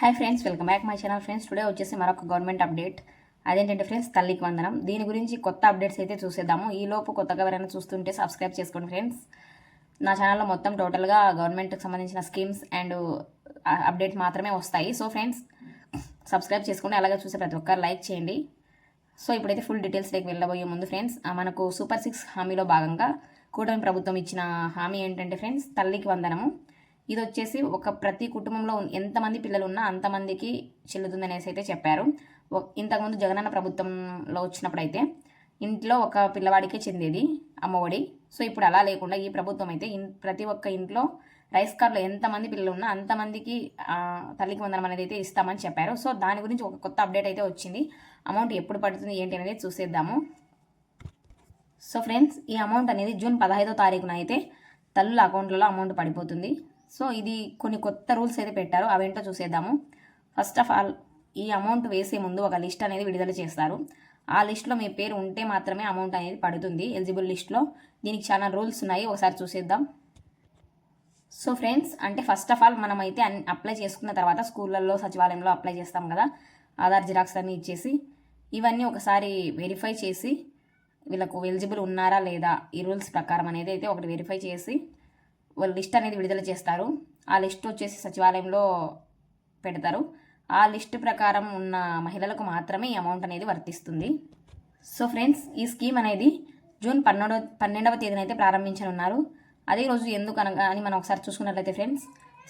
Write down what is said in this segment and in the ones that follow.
Hi friends welcome back my channel friends today వచ్చేసి మరొక government update అదేంటంటే friends తల్లికి వందనం. దీని గురించి కొత్త అప్డేట్స్ అయితే చూసేద్దాము. ఈ లోపు కొత్తగా ఎవరైనా చూస్తుంటే సబ్స్క్రైబ్ చేసుకోండి ఫ్రెండ్స్ నా ఛానల్లో మొత్తం టోటల్గా గవర్నమెంట్కి సంబంధించిన స్కీమ్స్ అండ్ అప్డేట్స్ మాత్రమే వస్తాయి. సో ఫ్రెండ్స్ సబ్స్క్రైబ్ చేసుకోండి. అలాగే చూసే ప్రతి ఒక్కరు లైక్ చేయండి. సో ఇప్పుడైతే ఫుల్ డీటెయిల్స్లోకి వెళ్ళబోయే ముందు ఫ్రెండ్స్ మనకు సూపర్ సిక్స్ హామీలో భాగంగా కూటమి ప్రభుత్వం ఇచ్చిన హామీ ఏంటంటే ఫ్రెండ్స్ తల్లికి వందనము. ఇది వచ్చేసి ఒక ప్రతి కుటుంబంలో ఎంతమంది పిల్లలు ఉన్నా అంతమందికి చెల్లుతుందనేసి అయితే చెప్పారు. ఇంతకుముందు జగనన్న ప్రభుత్వంలో వచ్చినప్పుడు అయితే ఇంట్లో ఒక పిల్లవాడికే చెందేది అమ్మఒడి. సో ఇప్పుడు అలా లేకుండా ఈ ప్రభుత్వం అయితే ఇన్ ప్రతి ఒక్క ఇంట్లో రైస్ కార్డులో ఎంతమంది పిల్లలు ఉన్నా అంతమందికి తల్లికి వందనం అనేది అయితే ఇస్తామని చెప్పారు. సో దాని గురించి ఒక కొత్త అప్డేట్ అయితే వచ్చింది. అమౌంట్ ఎప్పుడు పడుతుంది ఏంటి అనేది చూసేద్దాము. సో ఫ్రెండ్స్ ఈ అమౌంట్ అనేది జూన్ పదహైదో తారీఖున అయితే తల్లుల అకౌంట్లలో అమౌంట్ పడిపోతుంది. సో ఇది కొన్ని కొత్త రూల్స్ అయితే పెట్టారు అవేంటో చూసేద్దాము. ఫస్ట్ ఆఫ్ ఆల్ ఈ అమౌంట్ వేసే ముందు ఒక లిస్ట్ అనేది విడుదల చేస్తారు. ఆ లిస్ట్లో మీ పేరు ఉంటే మాత్రమే అమౌంట్ అనేది పడుతుంది ఎలిజిబుల్ లిస్ట్లో దీనికి చాలా రూల్స్ ఉన్నాయి ఒకసారి చూసేద్దాం. సో ఫ్రెండ్స్ అంటే ఫస్ట్ ఆఫ్ ఆల్ మనం అయితే అప్లై చేసుకున్న తర్వాత స్కూళ్ళల్లో సచివాలయంలో అప్లై చేస్తాం కదా. ఆధార్ జిరాక్స్ అన్నీ ఇచ్చేసి ఇవన్నీ ఒకసారి వెరిఫై చేసి వీళ్ళకు ఎలిజిబుల్ ఉన్నారా లేదా ఈ రూల్స్ ప్రకారం అనేది అయితే ఒకటి వెరిఫై చేసి లిస్ట్ అనేది విడుదల చేస్తారు. ఆ లిస్ట్ వచ్చేసి సచివాలయంలో పెడతారు. ఆ లిస్ట్ ప్రకారం ఉన్న మహిళలకు మాత్రమే ఈ అమౌంట్ అనేది వర్తిస్తుంది. సో ఫ్రెండ్స్ ఈ స్కీమ్ అనేది జూన్ పన్నెండవ పన్నెండవ తేదీన అయితే ప్రారంభించనున్నారు. అదే రోజు ఎందుకు అనగా అని మనం ఒకసారి చూసుకున్నట్లయితే ఫ్రెండ్స్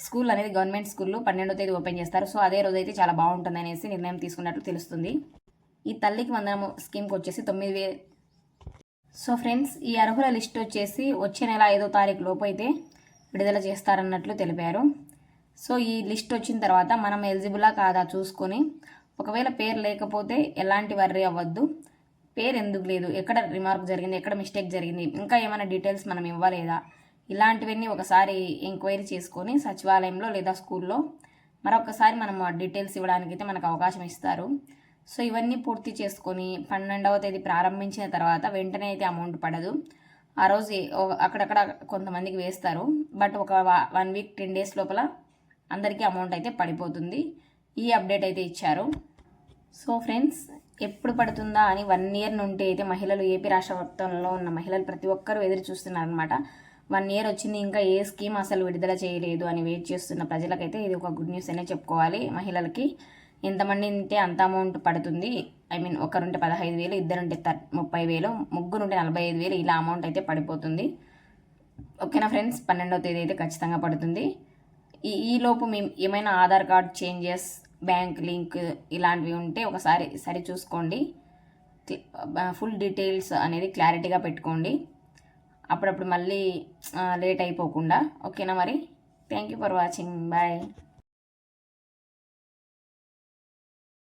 స్కూల్ అనేది గవర్నమెంట్ స్కూల్లో పన్నెండో తేదీ ఓపెన్ చేస్తారు. సో అదే రోజు అయితే చాలా బాగుంటుంది అనేసి నిర్ణయం తీసుకున్నట్లు తెలుస్తుంది. ఈ తల్లికి వందనము స్కీమ్కి వచ్చేసి తొమ్మిది వే సో ఫ్రెండ్స్ ఈ అర్హుల లిస్ట్ వచ్చేసి వచ్చే నెల ఐదో తారీఖు లోపు అయితే విడుదల చేస్తారన్నట్లు తెలిపారు. సో ఈ లిస్ట్ వచ్చిన తర్వాత మనం ఎలిజిబులా కాదా చూసుకొని ఒకవేళ పేరు లేకపోతే ఎలాంటి వర్రీ అవ్వద్దు. పేరు ఎందుకు లేదు? ఎక్కడ రిమార్క్ జరిగింది? ఎక్కడ మిస్టేక్ జరిగింది? ఇంకా ఏమైనా డీటెయిల్స్ మనం ఇవ్వలేదా? ఇలాంటివన్నీ ఒకసారి ఎంక్వైరీ చేసుకొని సచివాలయంలో లేదా స్కూల్లో మరొకసారి మనం డీటెయిల్స్ ఇవ్వడానికి అయితే మనకు అవకాశం ఇస్తారు. సో ఇవన్నీ పూర్తి చేసుకొని పన్నెండవ తేదీ ప్రారంభించిన తర్వాత వెంటనే అయితే అమౌంట్ పడదు. ఆ రోజు అక్కడక్కడ కొంతమందికి వేస్తారు. బట్ ఒక వన్ వీక్ టెన్ డేస్ లోపల అందరికీ అమౌంట్ అయితే పడిపోతుంది. ఈ అప్డేట్ అయితే ఇచ్చారు. సో ఫ్రెండ్స్ ఎప్పుడు పడుతుందా అని వన్ ఇయర్ నుండి అయితే మహిళలు ఏపీ రాష్ట్ర వ్యాప్తంలో ఉన్న మహిళలు ప్రతి ఒక్కరూ ఎదురు చూస్తున్నారు అనమాట వన్ ఇయర్ వచ్చింది ఇంకా ఏ స్కీమ్ అసలు విడుదల చేయలేదు అని వెయిట్ చేస్తున్న ప్రజలకైతే ఇది ఒక గుడ్ న్యూస్ అనే చెప్పుకోవాలి మహిళలకి. ఎంతమంది ఉంటే అంత అమౌంట్ పడుతుంది. ఐ మీన్ ఒకరుంటే పదహైదు వేలు ఇద్దరుంటే థర్ ముప్పై వేలు ముగ్గురుంటే నలభై ఐదు వేలు ఇలా అమౌంట్ అయితే పడిపోతుంది. ఓకేనా ఫ్రెండ్స్? పన్నెండవ తేదీ అయితే ఖచ్చితంగా పడుతుంది. ఈ ఈలోపు మేము ఏమైనా Aadhaar card changes bank link ఇలాంటివి ఉంటే ఒకసారి సరి చూసుకోండి. ఫుల్ డీటెయిల్స్ అనేది క్లారిటీగా పెట్టుకోండి. అప్పుడప్పుడు మళ్ళీ లేట్ అయిపోకుండా. ఓకేనా మరి? Thank you for watching. Bye.